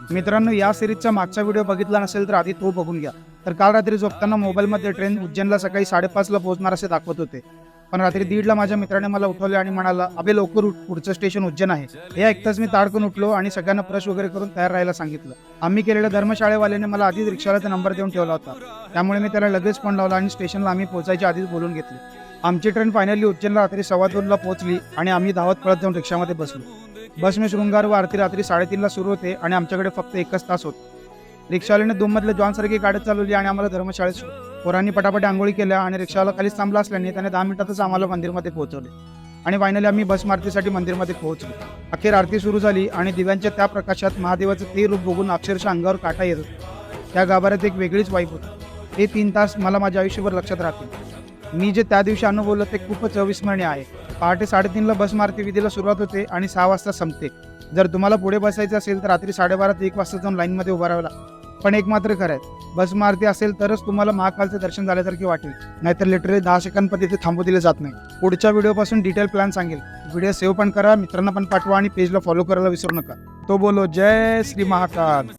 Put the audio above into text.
मित्रांनो या सिरीजचा मागचा व्हिडिओ बघितला नसेल तर आधी तो बघून घ्या. तर काल रात्री झोपताना मोबाईलमध्ये ट्रेन उज्जैनला सकाळी साडेपाचला पोहोचणार असे दाखवत होते. पण रात्री दीडला माझ्या मित्राने मला उठवले आणि म्हणाला अबे लवकर उठ पुढचं स्टेशन उज्जैन आहे. हे ऐकताच मी ताडकून उठलो आणि सगळ्यांना ब्रश वगैरे करून तयार राहायला सांगितलं. आम्ही केलेल्या धर्मशाळेवाल्याने मला आधीच रिक्षावाल्याचा नंबर देऊन ठेवला होता. त्यामुळे मी त्याला लगेच फोन लावला आणि स्टेशनला आम्ही पोहोचायच्या आधीच बोलून घेतले. आमची ट्रेन फायनली उज्जैनला रात्री सव्वा दोनला पोहोचली आणि आम्ही धावत पळत जाऊन रिक्षामध्ये बसलो. बस मी शृंगार व आरती रात्री साडेतीनला सुरू होते आणि आमच्याकडे फक्त एकच तास होत. रिक्षावाल्याने दोनमधले जॉनसारखी गाडी चालवली आणि आम्हाला धर्मशाळेत पोरांनी पटापट आंघोळी केल्या आणि रिक्षावाला खालीच थांबला असल्याने त्याने दहा मिनिटातच आम्हाला मंदिरमध्ये पोहोचवले. आणि फायनली आम्ही बस आरतीसाठी मंदिरमध्ये पोहोचलो. अखेर आरती सुरू झाली आणि दिव्यांच्या त्या प्रकाशात महादेवाचं ते रूप बघून अक्षरशः अंगावर काटा येत होता. त्या गाभाऱ्यात एक वेगळीच वाईफ होती. हे तीन तास मला माझ्या आयुष्यभर लक्षात राहतील. मी जे त्या दिवशी अनुभवलं ते खूपच अविस्मरणीय आहे. पहाटे साडेतीनला बस मारती विधीला सुरुवात होते आणि सहा वाजता संपते. जर तुम्हाला पुढे बसायचं असेल तर रात्री साडेबारा ते एक वाजता जाऊन लाईनमध्ये उभं राहावं लागतं. पण एक मात्र खरं आहे. बस मारती असेल तरच तुम्हाला महाकालचं दर्शन झाल्यासारखे वाटेल. नाहीतर लिटरली दहा सेकंद तिथे थांबू दिले जात नाही. पुढच्या व्हिडिओपासून डिटेल प्लॅन सांगेल. व्हिडिओ सेव्ह पण करा मित्रांना पण पाठवा आणि पेजला फॉलो करायला विसरू नका. तो बोलो जय श्री महाकाल.